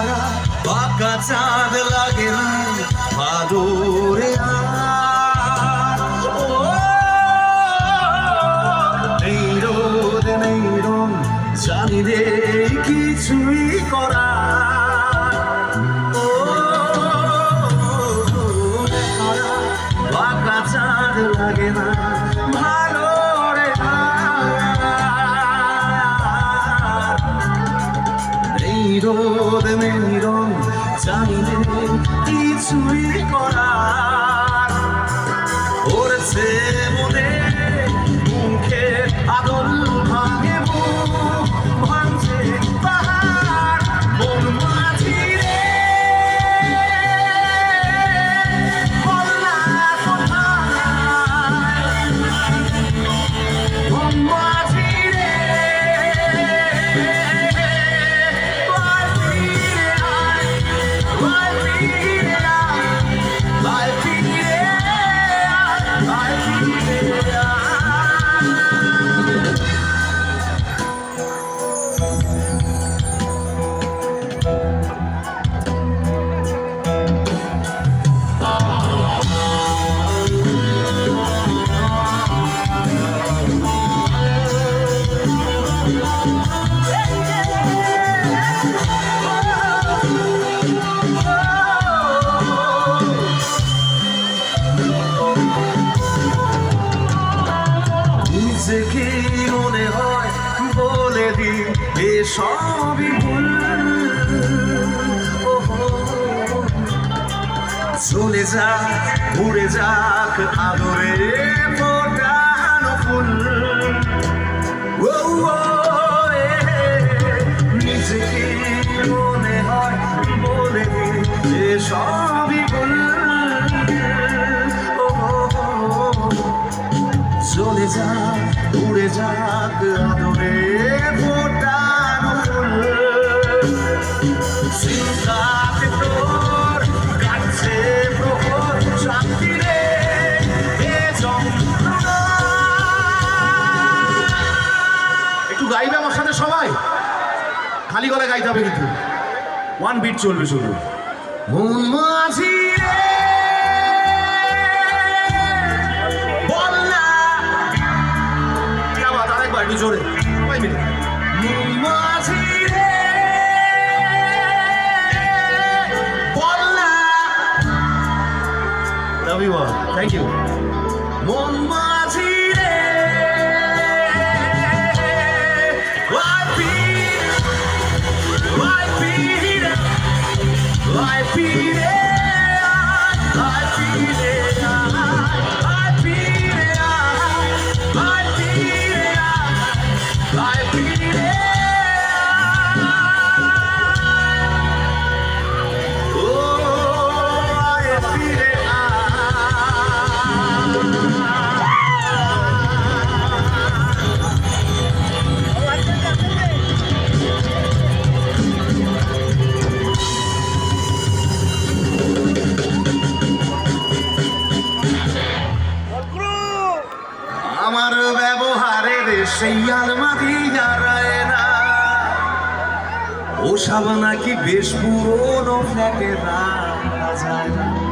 তারা বাঁকা চাঁদ লাগে না ভালো রে নেই রোদ, নেই রং, জানি রে কিছুই করা জানি কিছুই করার এসবই ভুল। চলে যাক উড়ে যাক আদরে ফোটানো ফুল। খালি গলায় গাইতে হবে কিন্তু। ওয়ান বিট চলবে শুধু। মন মাঝি বল না। আরেকবার একটু জোরে। সবাই মিলে মন মাঝি রে। বল না। লাভ ইউ be ব্যবহারের সেই আলমারি হারায় না। ও সাবানা কি বেশ পুরনো ফ্ল্যাটে রাখা যায় না।